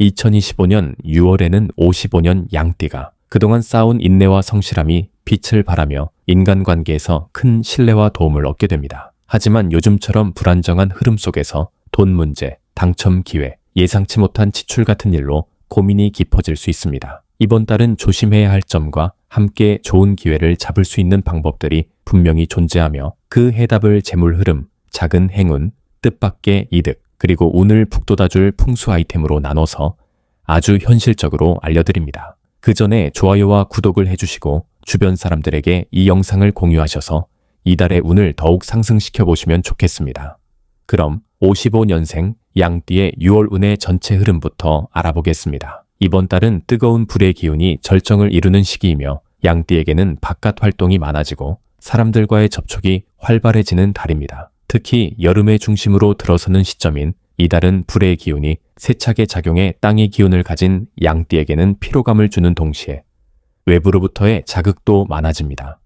2025년 6월에는 55년 양띠가 그동안 쌓아온 인내와 성실함이 빛을 발하며 인간관계에서 큰 신뢰와 도움을 얻게 됩니다. 하지만 요즘처럼 불안정한 흐름 속에서 돈 문제, 당첨 기회, 예상치 못한 지출 같은 일로 고민이 깊어질 수 있습니다. 이번 달은 조심해야 할 점과 함께 좋은 기회를 잡을 수 있는 방법들이 분명히 존재하며 그 해답을 재물 흐름, 작은 행운, 뜻밖의 이득, 그리고 운을 북돋아줄 풍수 아이템으로 나눠서 아주 현실적으로 알려드립니다. 그 전에 좋아요와 구독을 해주시고 주변 사람들에게 이 영상을 공유하셔서 이달의 운을 더욱 상승시켜 보시면 좋겠습니다. 그럼 55년생 양띠의 6월 운의 전체 흐름부터 알아보겠습니다. 이번 달은 뜨거운 불의 기운이 절정을 이루는 시기이며 양띠에게는 바깥 활동이 많아지고 사람들과의 접촉이 활발해지는 달입니다. 특히 여름의 중심으로 들어서는 시점인 이달은 불의 기운이 세차게 작용해 땅의 기운을 가진 양띠에게는 피로감을 주는 동시에 외부로부터의 자극도 많아집니다.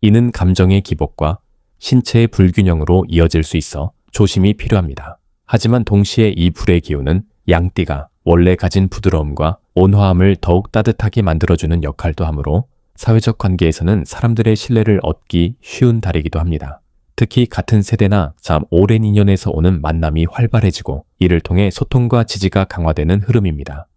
이는 감정의 기복과 신체의 불균형으로 이어질 수 있어 조심이 필요합니다. 하지만 동시에 이 불의 기운은 양띠가 원래 가진 부드러움과 온화함을 더욱 따뜻하게 만들어주는 역할도 하므로 사회적 관계에서는 사람들의 신뢰를 얻기 쉬운 달이기도 합니다. 특히 같은 세대나 참 오랜 인연에서 오는 만남이 활발해지고 이를 통해 소통과 지지가 강화되는 흐름입니다.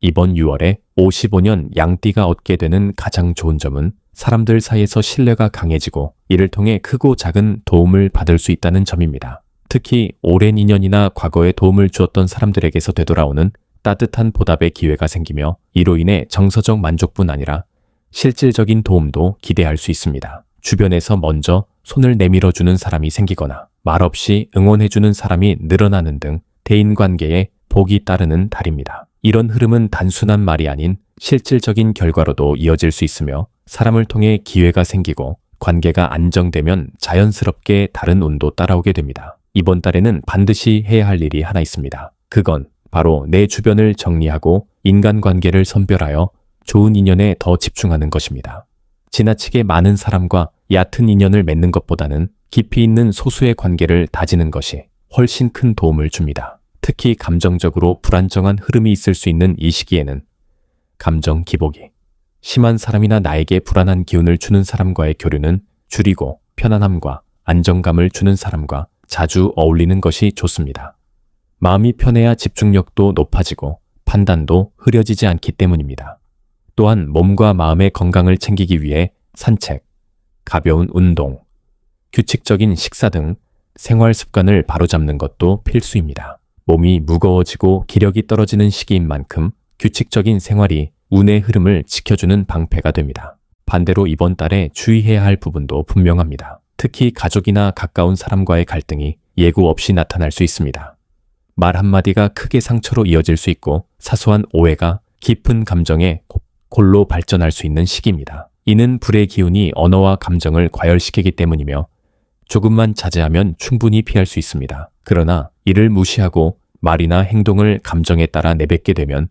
이번 6월에 55년 양띠가 얻게 되는 가장 좋은 점은 사람들 사이에서 신뢰가 강해지고 이를 통해 크고 작은 도움을 받을 수 있다는 점입니다. 특히 오랜 인연이나 과거에 도움을 주었던 사람들에게서 되돌아오는 따뜻한 보답의 기회가 생기며 이로 인해 정서적 만족뿐 아니라 실질적인 도움도 기대할 수 있습니다. 주변에서 먼저 손을 내밀어주는 사람이 생기거나 말없이 응원해주는 사람이 늘어나는 등 대인관계에 복이 따르는 달입니다. 이런 흐름은 단순한 말이 아닌 실질적인 결과로도 이어질 수 있으며 사람을 통해 기회가 생기고 관계가 안정되면 자연스럽게 다른 운도 따라오게 됩니다. 이번 달에는 반드시 해야 할 일이 하나 있습니다. 그건 바로 내 주변을 정리하고 인간관계를 선별하여 좋은 인연에 더 집중하는 것입니다. 지나치게 많은 사람과 얕은 인연을 맺는 것보다는 깊이 있는 소수의 관계를 다지는 것이 훨씬 큰 도움을 줍니다. 특히 감정적으로 불안정한 흐름이 있을 수 있는 이 시기에는 감정 기복이 심한 사람이나 나에게 불안한 기운을 주는 사람과의 교류는 줄이고 편안함과 안정감을 주는 사람과 자주 어울리는 것이 좋습니다. 마음이 편해야 집중력도 높아지고 판단도 흐려지지 않기 때문입니다. 또한 몸과 마음의 건강을 챙기기 위해 산책, 가벼운 운동, 규칙적인 식사 등 생활 습관을 바로잡는 것도 필수입니다. 몸이 무거워지고 기력이 떨어지는 시기인 만큼 규칙적인 생활이 운의 흐름을 지켜주는 방패가 됩니다. 반대로 이번 달에 주의해야 할 부분도 분명합니다. 특히 가족이나 가까운 사람과의 갈등이 예고 없이 나타날 수 있습니다. 말 한마디가 크게 상처로 이어질 수 있고 사소한 오해가 깊은 감정에 골로 발전할 수 있는 시기입니다. 이는 불의 기운이 언어와 감정을 과열시키기 때문이며 조금만 자제하면 충분히 피할 수 있습니다. 그러나 이를 무시하고 말이나 행동을 감정에 따라 내뱉게 되면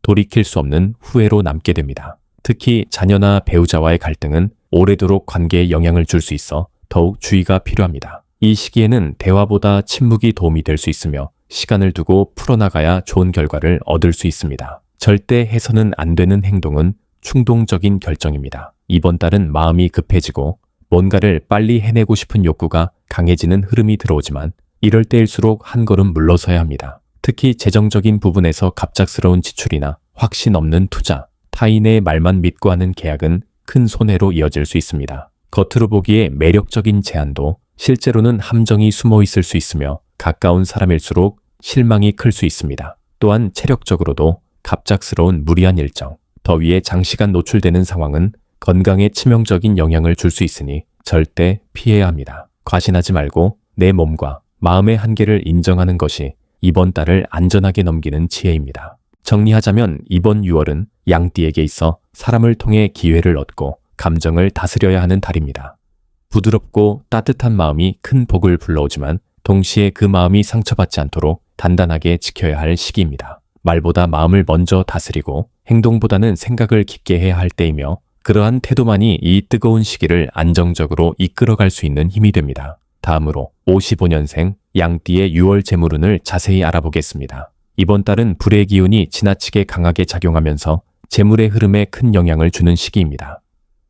돌이킬 수 없는 후회로 남게 됩니다. 특히 자녀나 배우자와의 갈등은 오래도록 관계에 영향을 줄 수 있어 더욱 주의가 필요합니다. 이 시기에는 대화보다 침묵이 도움이 될 수 있으며 시간을 두고 풀어나가야 좋은 결과를 얻을 수 있습니다. 절대 해서는 안 되는 행동은 충동적인 결정입니다. 이번 달은 마음이 급해지고 뭔가를 빨리 해내고 싶은 욕구가 강해지는 흐름이 들어오지만 이럴 때일수록 한 걸음 물러서야 합니다. 특히 재정적인 부분에서 갑작스러운 지출이나 확신 없는 투자, 타인의 말만 믿고 하는 계약은 큰 손해로 이어질 수 있습니다. 겉으로 보기에 매력적인 제안도 실제로는 함정이 숨어 있을 수 있으며 가까운 사람일수록 실망이 클 수 있습니다. 또한 체력적으로도 갑작스러운 무리한 일정, 더위에 장시간 노출되는 상황은 건강에 치명적인 영향을 줄 수 있으니 절대 피해야 합니다. 과신하지 말고 내 몸과 마음의 한계를 인정하는 것이 이번 달을 안전하게 넘기는 지혜입니다. 정리하자면 이번 6월은 양띠에게 있어 사람을 통해 기회를 얻고 감정을 다스려야 하는 달입니다. 부드럽고 따뜻한 마음이 큰 복을 불러오지만 동시에 그 마음이 상처받지 않도록 단단하게 지켜야 할 시기입니다. 말보다 마음을 먼저 다스리고 행동보다는 생각을 깊게 해야 할 때이며 그러한 태도만이 이 뜨거운 시기를 안정적으로 이끌어갈 수 있는 힘이 됩니다. 다음으로 55년생 양띠의 6월 재물운을 자세히 알아보겠습니다. 이번 달은 불의 기운이 지나치게 강하게 작용하면서 재물의 흐름에 큰 영향을 주는 시기입니다.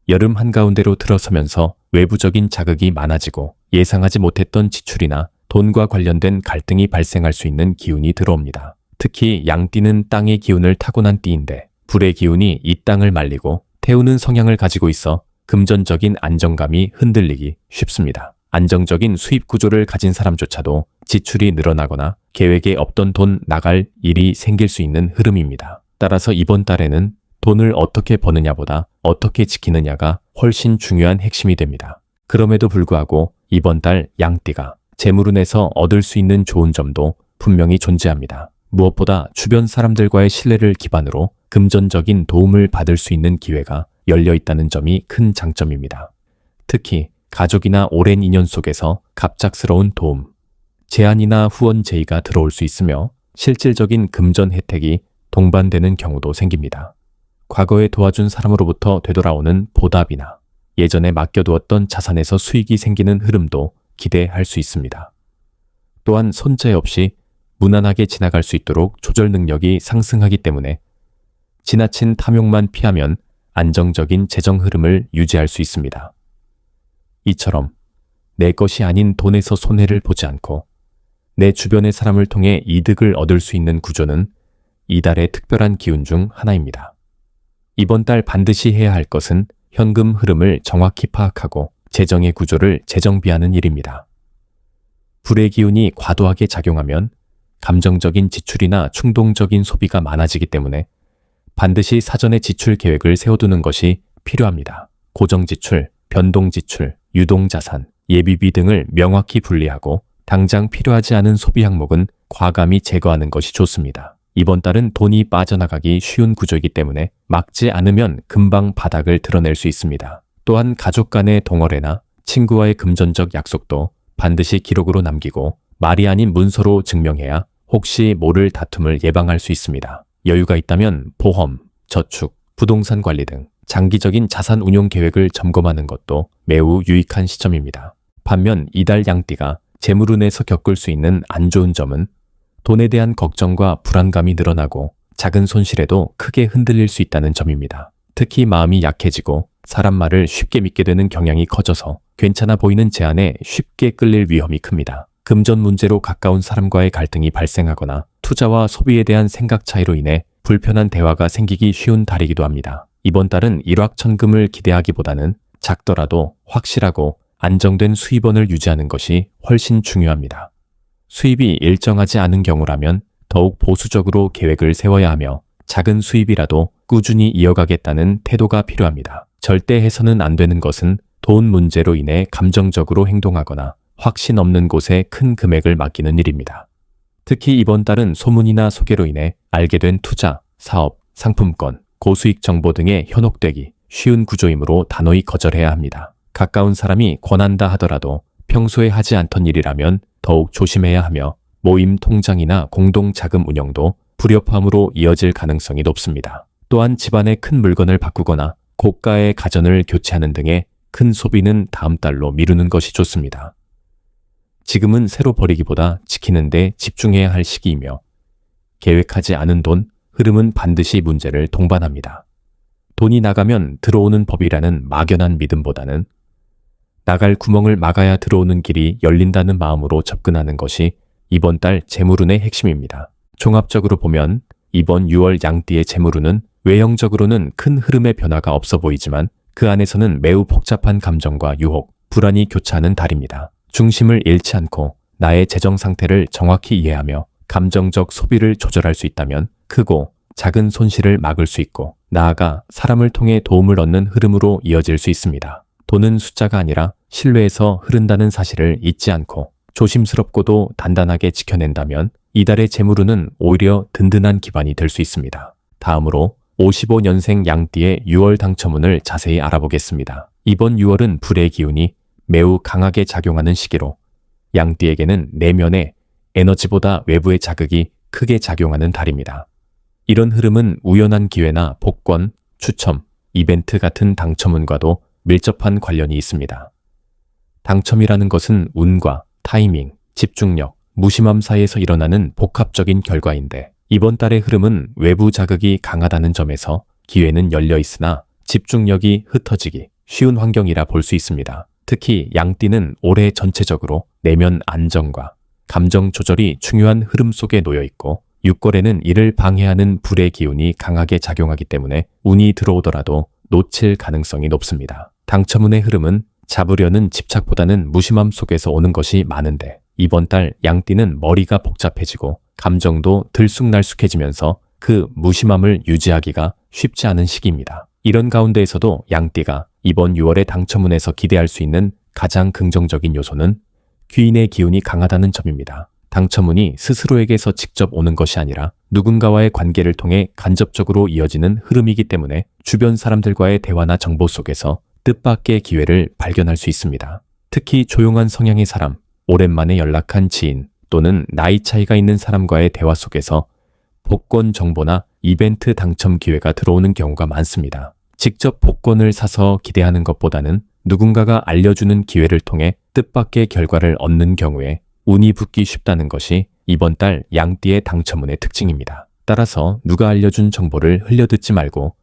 여름 한가운데로 들어서면서 외부적인 자극이 많아지고 예상하지 못했던 지출이나 돈과 관련된 갈등이 발생할 수 있는 기운이 들어옵니다. 특히 양띠는 땅의 기운을 타고난 띠인데 불의 기운이 이 땅을 말리고 태우는 성향을 가지고 있어 금전적인 안정감이 흔들리기 쉽습니다. 안정적인 수입 구조를 가진 사람조차도 지출이 늘어나거나 계획에 없던 돈 나갈 일이 생길 수 있는 흐름입니다. 따라서 이번 달에는 돈을 어떻게 버느냐보다 어떻게 지키느냐가 훨씬 중요한 핵심이 됩니다. 그럼에도 불구하고 이번 달 양띠가 재물운에서 얻을 수 있는 좋은 점도 분명히 존재합니다. 무엇보다 주변 사람들과의 신뢰를 기반으로 금전적인 도움을 받을 수 있는 기회가 열려 있다는 점이 큰 장점입니다. 특히 가족이나 오랜 인연 속에서 갑작스러운 도움, 제안이나 후원 제의가 들어올 수 있으며 실질적인 금전 혜택이 동반되는 경우도 생깁니다. 과거에 도와준 사람으로부터 되돌아오는 보답이나 예전에 맡겨두었던 자산에서 수익이 생기는 흐름도 기대할 수 있습니다. 또한 손재 없이 무난하게 지나갈 수 있도록 조절 능력이 상승하기 때문에 지나친 탐욕만 피하면 안정적인 재정 흐름을 유지할 수 있습니다. 이처럼 내 것이 아닌 돈에서 손해를 보지 않고 내 주변의 사람을 통해 이득을 얻을 수 있는 구조는 이달의 특별한 기운 중 하나입니다. 이번 달 반드시 해야 할 것은 현금 흐름을 정확히 파악하고 재정의 구조를 재정비하는 일입니다. 불의 기운이 과도하게 작용하면 감정적인 지출이나 충동적인 소비가 많아지기 때문에 반드시 사전에 지출 계획을 세워두는 것이 필요합니다. 고정 지출, 변동 지출, 유동 자산, 예비비 등을 명확히 분리하고 당장 필요하지 않은 소비 항목은 과감히 제거하는 것이 좋습니다. 이번 달은 돈이 빠져나가기 쉬운 구조이기 때문에 막지 않으면 금방 바닥을 드러낼 수 있습니다. 또한 가족 간의 동어래나 친구와의 금전적 약속도 반드시 기록으로 남기고 말이 아닌 문서로 증명해야 혹시 모를 다툼을 예방할 수 있습니다. 여유가 있다면 보험, 저축, 부동산 관리 등 장기적인 자산 운용 계획을 점검하는 것도 매우 유익한 시점입니다. 반면 이달 양띠가 재물운에서 겪을 수 있는 안 좋은 점은 돈에 대한 걱정과 불안감이 늘어나고 작은 손실에도 크게 흔들릴 수 있다는 점입니다. 특히 마음이 약해지고 사람 말을 쉽게 믿게 되는 경향이 커져서 괜찮아 보이는 제안에 쉽게 끌릴 위험이 큽니다. 금전 문제로 가까운 사람과의 갈등이 발생하거나 투자와 소비에 대한 생각 차이로 인해 불편한 대화가 생기기 쉬운 달이기도 합니다. 이번 달은 일확천금을 기대하기보다는 작더라도 확실하고 안정된 수입원을 유지하는 것이 훨씬 중요합니다. 수입이 일정하지 않은 경우라면 더욱 보수적으로 계획을 세워야 하며 작은 수입이라도 꾸준히 이어가겠다는 태도가 필요합니다. 절대 해서는 안 되는 것은 돈 문제로 인해 감정적으로 행동하거나 확신 없는 곳에 큰 금액을 맡기는 일입니다. 특히 이번 달은 소문이나 소개로 인해 알게 된 투자, 사업, 상품권, 고수익 정보 등에 현혹되기 쉬운 구조이므로 단호히 거절해야 합니다. 가까운 사람이 권한다 하더라도 평소에 하지 않던 일이라면 더욱 조심해야 하며 모임 통장이나 공동 자금 운영도 불협화음으로 이어질 가능성이 높습니다. 또한 집안의 큰 물건을 바꾸거나 고가의 가전을 교체하는 등의 큰 소비는 다음 달로 미루는 것이 좋습니다. 지금은 새로 버리기보다 지키는데 집중해야 할 시기이며 계획하지 않은 돈, 흐름은 반드시 문제를 동반합니다. 돈이 나가면 들어오는 법이라는 막연한 믿음보다는 나갈 구멍을 막아야 들어오는 길이 열린다는 마음으로 접근하는 것이 이번 달 재물운의 핵심입니다. 종합적으로 보면 이번 6월 양띠의 재물운은 외형적으로는 큰 흐름의 변화가 없어 보이지만 그 안에서는 매우 복잡한 감정과 유혹, 불안이 교차하는 달입니다. 중심을 잃지 않고 나의 재정 상태를 정확히 이해하며 감정적 소비를 조절할 수 있다면 크고 작은 손실을 막을 수 있고 나아가 사람을 통해 도움을 얻는 흐름으로 이어질 수 있습니다. 돈은 숫자가 아니라 신뢰에서 흐른다는 사실을 잊지 않고 조심스럽고도 단단하게 지켜낸다면 이달의 재물운은 오히려 든든한 기반이 될 수 있습니다. 다음으로 55년생 양띠의 6월 당첨운을 자세히 알아보겠습니다. 이번 6월은 불의 기운이 매우 강하게 작용하는 시기로 양띠에게는 내면의 에너지보다 외부의 자극이 크게 작용하는 달입니다. 이런 흐름은 우연한 기회나 복권, 추첨, 이벤트 같은 당첨운과도 밀접한 관련이 있습니다. 당첨이라는 것은 운과 타이밍, 집중력, 무심함 사이에서 일어나는 복합적인 결과인데 이번 달의 흐름은 외부 자극이 강하다는 점에서 기회는 열려 있으나 집중력이 흩어지기 쉬운 환경이라 볼 수 있습니다. 특히 양띠는 올해 전체적으로 내면 안정과 감정 조절이 중요한 흐름 속에 놓여 있고 6월에는 이를 방해하는 불의 기운이 강하게 작용하기 때문에 운이 들어오더라도 놓칠 가능성이 높습니다. 당첨운의 흐름은 잡으려는 집착보다는 무심함 속에서 오는 것이 많은데 이번 달 양띠는 머리가 복잡해지고 감정도 들쑥날쑥해지면서 그 무심함을 유지하기가 쉽지 않은 시기입니다. 이런 가운데에서도 양띠가 이번 6월의 당첨운에서 기대할 수 있는 가장 긍정적인 요소는 귀인의 기운이 강하다는 점입니다. 당첨운이 스스로에게서 직접 오는 것이 아니라 누군가와의 관계를 통해 간접적으로 이어지는 흐름이기 때문에 주변 사람들과의 대화나 정보 속에서 뜻밖의 기회를 발견할 수 있습니다. 특히 조용한 성향의 사람, 오랜만에 연락한 지인 또는 나이 차이가 있는 사람과의 대화 속에서 복권 정보나 이벤트 당첨 기회가 들어오는 경우가 많습니다. 직접 복권을 사서 기대하는 것보다는 누군가가 알려주는 기회를 통해 뜻밖의 결과를 얻는 경우에 운이 붙기 쉽다는 것이 이번 달 양띠의 당첨운의 특징입니다. 따라서 누가 알려준 정보를 흘려듣지 말고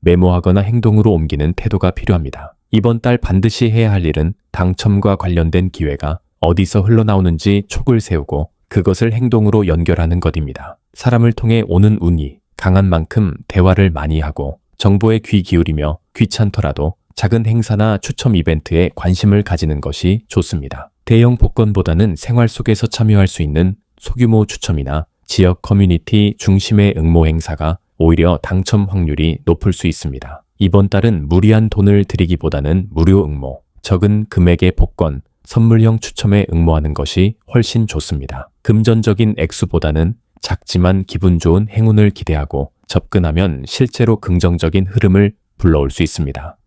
메모하거나 행동으로 옮기는 태도가 필요합니다. 이번 달 반드시 해야 할 일은 당첨과 관련된 기회가 어디서 흘러나오는지 촉을 세우고 그것을 행동으로 연결하는 것입니다. 사람을 통해 오는 운이 강한 만큼 대화를 많이 하고 정보에 귀 기울이며 귀찮더라도 작은 행사나 추첨 이벤트에 관심을 가지는 것이 좋습니다. 대형 복권보다는 생활 속에서 참여할 수 있는 소규모 추첨이나 지역 커뮤니티 중심의 응모 행사가 오히려 당첨 확률이 높을 수 있습니다. 이번 달은 무리한 돈을 들이기보다는 무료 응모, 적은 금액의 복권, 선물형 추첨에 응모하는 것이 훨씬 좋습니다. 금전적인 액수보다는 작지만 기분 좋은 행운을 기대하고 접근하면 실제로 긍정적인 흐름을 불러올 수 있습니다.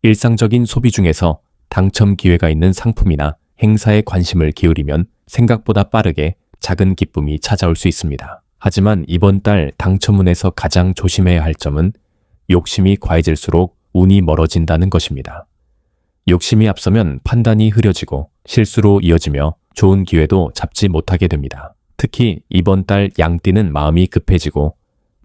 일상적인 소비 중에서 당첨 기회가 있는 상품이나 행사에 관심을 기울이면 생각보다 빠르게 작은 기쁨이 찾아올 수 있습니다. 하지만 이번 달 당첨운에서 가장 조심해야 할 점은 욕심이 과해질수록 운이 멀어진다는 것입니다. 욕심이 앞서면 판단이 흐려지고 실수로 이어지며 좋은 기회도 잡지 못하게 됩니다. 특히 이번 달 양띠는 마음이 급해지고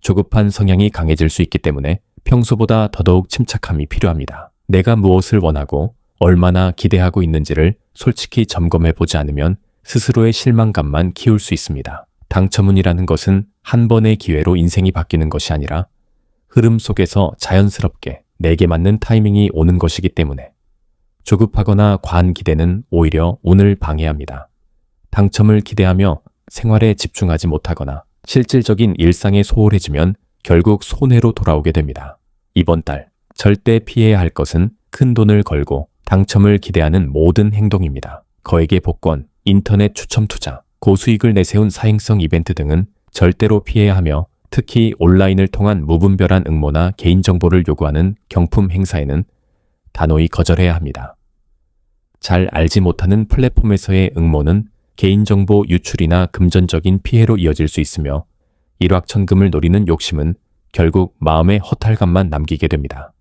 조급한 성향이 강해질 수 있기 때문에 평소보다 더더욱 침착함이 필요합니다. 내가 무엇을 원하고 얼마나 기대하고 있는지를 솔직히 점검해 보지 않으면 스스로의 실망감만 키울 수 있습니다. 당첨운이라는 것은 한 번의 기회로 인생이 바뀌는 것이 아니라 흐름 속에서 자연스럽게 내게 맞는 타이밍이 오는 것이기 때문에 조급하거나 과한 기대는 오히려 운을 방해합니다. 당첨을 기대하며 생활에 집중하지 못하거나 실질적인 일상에 소홀해지면 결국 손해로 돌아오게 됩니다. 이번 달 절대 피해야 할 것은 큰 돈을 걸고 당첨을 기대하는 모든 행동입니다. 거액의 복권, 인터넷 추첨 투자, 고수익을 내세운 사행성 이벤트 등은 절대로 피해야 하며 특히 온라인을 통한 무분별한 응모나 개인정보를 요구하는 경품 행사에는 단호히 거절해야 합니다. 잘 알지 못하는 플랫폼에서의 응모는 개인정보 유출이나 금전적인 피해로 이어질 수 있으며 일확천금을 노리는 욕심은 결국 마음의 허탈감만 남기게 됩니다.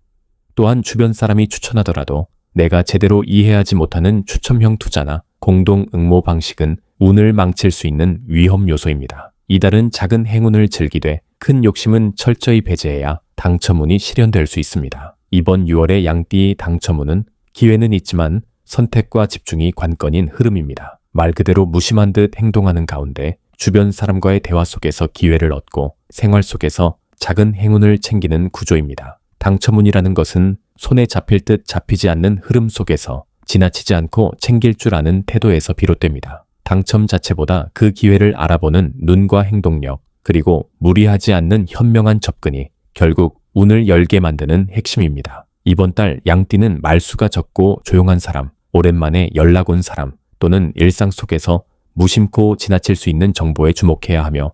또한 주변 사람이 추천하더라도 내가 제대로 이해하지 못하는 추첨형 투자나 공동 응모 방식은 운을 망칠 수 있는 위험 요소입니다. 이달은 작은 행운을 즐기되 큰 욕심은 철저히 배제해야 당첨운이 실현될 수 있습니다. 이번 6월의 양띠 당첨운은 기회는 있지만 선택과 집중이 관건인 흐름입니다. 말 그대로 무심한 듯 행동하는 가운데 주변 사람과의 대화 속에서 기회를 얻고 생활 속에서 작은 행운을 챙기는 구조입니다. 당첨운이라는 것은 손에 잡힐 듯 잡히지 않는 흐름 속에서 지나치지 않고 챙길 줄 아는 태도에서 비롯됩니다. 당첨 자체보다 그 기회를 알아보는 눈과 행동력, 그리고 무리하지 않는 현명한 접근이 결국 운을 열게 만드는 핵심입니다. 이번 달 양띠는 말수가 적고 조용한 사람, 오랜만에 연락 온 사람, 또는 일상 속에서 무심코 지나칠 수 있는 정보에 주목해야 하며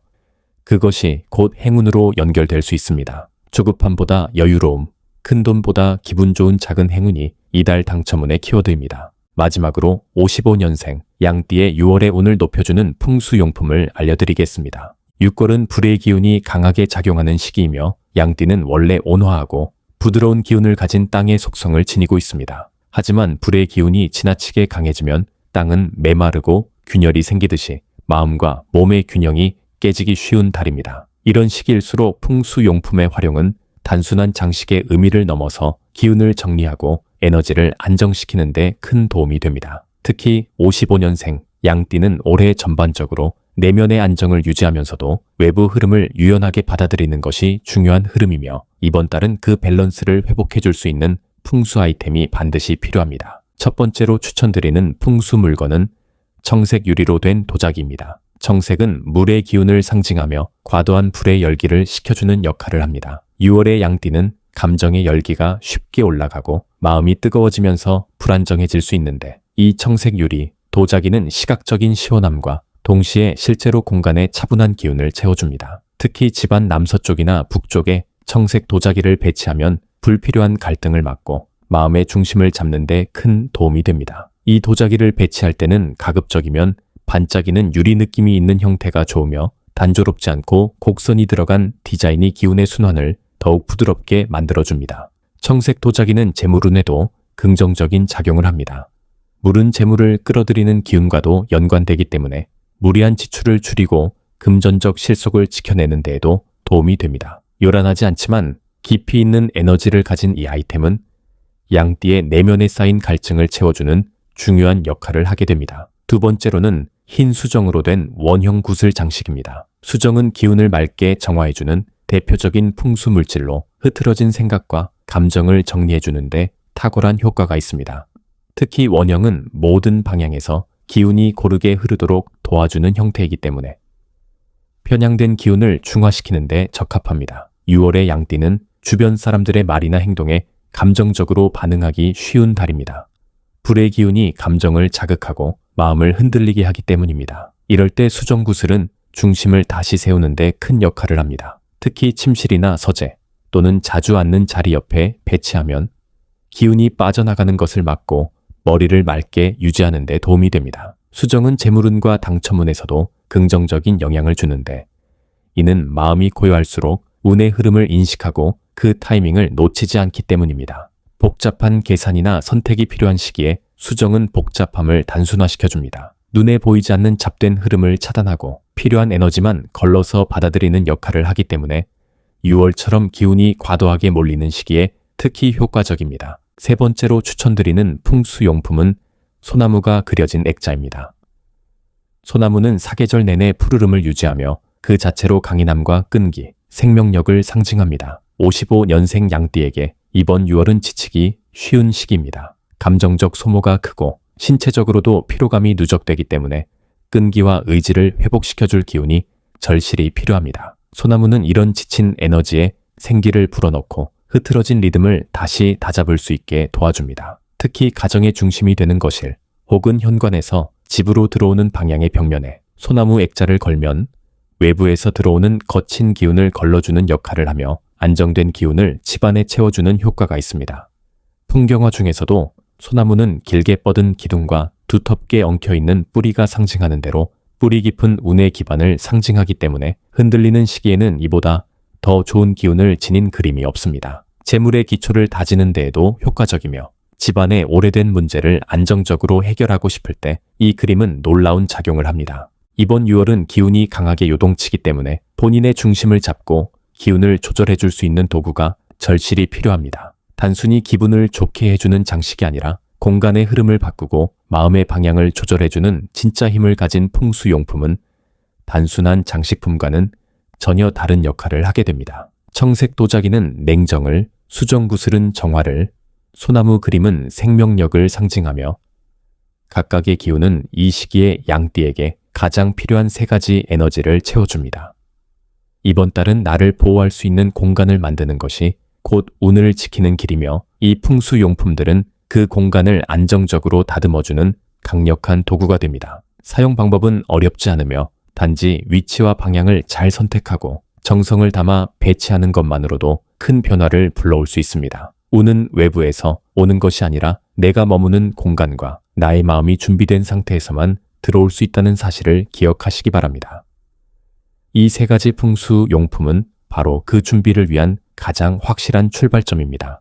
그것이 곧 행운으로 연결될 수 있습니다. 조급함보다 여유로움, 큰 돈보다 기분 좋은 작은 행운이 이달 당첨운의 키워드입니다. 마지막으로 55년생 양띠의 6월의 운을 높여주는 풍수용품을 알려드리겠습니다. 6월은 불의 기운이 강하게 작용하는 시기이며 양띠는 원래 온화하고 부드러운 기운을 가진 땅의 속성을 지니고 있습니다. 하지만 불의 기운이 지나치게 강해지면 땅은 메마르고 균열이 생기듯이 마음과 몸의 균형이 깨지기 쉬운 달입니다. 이런 시기일수록 풍수용품의 활용은 단순한 장식의 의미를 넘어서 기운을 정리하고 에너지를 안정시키는 데 큰 도움이 됩니다. 특히 55년생 양띠는 올해 전반적으로 내면의 안정을 유지하면서도 외부 흐름을 유연하게 받아들이는 것이 중요한 흐름이며 이번 달은 그 밸런스를 회복해 줄 수 있는 풍수 아이템이 반드시 필요합니다. 첫 번째로 추천드리는 풍수 물건은 청색 유리로 된 도자기입니다. 청색은 물의 기운을 상징하며 과도한 불의 열기를 식혀주는 역할을 합니다. 6월의 양띠는 감정의 열기가 쉽게 올라가고 마음이 뜨거워지면서 불안정해질 수 있는데 이 청색 유리, 도자기는 시각적인 시원함과 동시에 실제로 공간에 차분한 기운을 채워줍니다. 특히 집안 남서쪽이나 북쪽에 청색 도자기를 배치하면 불필요한 갈등을 막고 마음의 중심을 잡는 데 큰 도움이 됩니다. 이 도자기를 배치할 때는 가급적이면 반짝이는 유리 느낌이 있는 형태가 좋으며 단조롭지 않고 곡선이 들어간 디자인이 기운의 순환을 더욱 부드럽게 만들어줍니다. 청색 도자기는 재물운에도 긍정적인 작용을 합니다. 물은 재물을 끌어들이는 기운과도 연관되기 때문에 무리한 지출을 줄이고 금전적 실속을 지켜내는 데에도 도움이 됩니다. 요란하지 않지만 깊이 있는 에너지를 가진 이 아이템은 양띠의 내면에 쌓인 갈증을 채워주는 중요한 역할을 하게 됩니다. 두 번째로는 흰 수정으로 된 원형 구슬 장식입니다. 수정은 기운을 맑게 정화해주는 대표적인 풍수 물질로 흐트러진 생각과 감정을 정리해주는데 탁월한 효과가 있습니다. 특히 원형은 모든 방향에서 기운이 고르게 흐르도록 도와주는 형태이기 때문에 편향된 기운을 중화시키는데 적합합니다. 6월의 양띠는 주변 사람들의 말이나 행동에 감정적으로 반응하기 쉬운 달입니다. 불의 기운이 감정을 자극하고 마음을 흔들리게 하기 때문입니다. 이럴 때 수정구슬은 중심을 다시 세우는데 큰 역할을 합니다. 특히 침실이나 서재 또는 자주 앉는 자리 옆에 배치하면 기운이 빠져나가는 것을 막고 머리를 맑게 유지하는 데 도움이 됩니다. 수정은 재물운과 당첨운에서도 긍정적인 영향을 주는데 이는 마음이 고요할수록 운의 흐름을 인식하고 그 타이밍을 놓치지 않기 때문입니다. 복잡한 계산이나 선택이 필요한 시기에 수정은 복잡함을 단순화시켜줍니다. 눈에 보이지 않는 잡된 흐름을 차단하고 필요한 에너지만 걸러서 받아들이는 역할을 하기 때문에 6월처럼 기운이 과도하게 몰리는 시기에 특히 효과적입니다. 세 번째로 추천드리는 풍수용품은 소나무가 그려진 액자입니다. 소나무는 사계절 내내 푸르름을 유지하며 그 자체로 강인함과 끈기, 생명력을 상징합니다. 55년생 양띠에게 이번 6월은 지치기 쉬운 시기입니다. 감정적 소모가 크고 신체적으로도 피로감이 누적되기 때문에 끈기와 의지를 회복시켜줄 기운이 절실히 필요합니다. 소나무는 이런 지친 에너지에 생기를 불어넣고 흐트러진 리듬을 다시 다잡을 수 있게 도와줍니다. 특히 가정의 중심이 되는 거실 혹은 현관에서 집으로 들어오는 방향의 벽면에 소나무 액자를 걸면 외부에서 들어오는 거친 기운을 걸러주는 역할을 하며 안정된 기운을 집안에 채워주는 효과가 있습니다. 풍경화 중에서도 소나무는 길게 뻗은 기둥과 두텁게 엉켜있는 뿌리가 상징하는 대로 뿌리 깊은 운의 기반을 상징하기 때문에 흔들리는 시기에는 이보다 더 좋은 기운을 지닌 그림이 없습니다. 재물의 기초를 다지는 데에도 효과적이며 집안의 오래된 문제를 안정적으로 해결하고 싶을 때 이 그림은 놀라운 작용을 합니다. 이번 6월은 기운이 강하게 요동치기 때문에 본인의 중심을 잡고 기운을 조절해 줄 수 있는 도구가 절실히 필요합니다. 단순히 기분을 좋게 해주는 장식이 아니라 공간의 흐름을 바꾸고 마음의 방향을 조절해주는 진짜 힘을 가진 풍수용품은 단순한 장식품과는 전혀 다른 역할을 하게 됩니다. 청색 도자기는 냉정을, 수정 구슬은 정화를, 소나무 그림은 생명력을 상징하며 각각의 기운은 이 시기에 양띠에게 가장 필요한 세 가지 에너지를 채워줍니다. 이번 달은 나를 보호할 수 있는 공간을 만드는 것이 곧 운을 지키는 길이며 이 풍수용품들은 그 공간을 안정적으로 다듬어주는 강력한 도구가 됩니다. 사용 방법은 어렵지 않으며 단지 위치와 방향을 잘 선택하고 정성을 담아 배치하는 것만으로도 큰 변화를 불러올 수 있습니다. 운은 외부에서 오는 것이 아니라 내가 머무는 공간과 나의 마음이 준비된 상태에서만 들어올 수 있다는 사실을 기억하시기 바랍니다. 이 세 가지 풍수 용품은 바로 그 준비를 위한 가장 확실한 출발점입니다.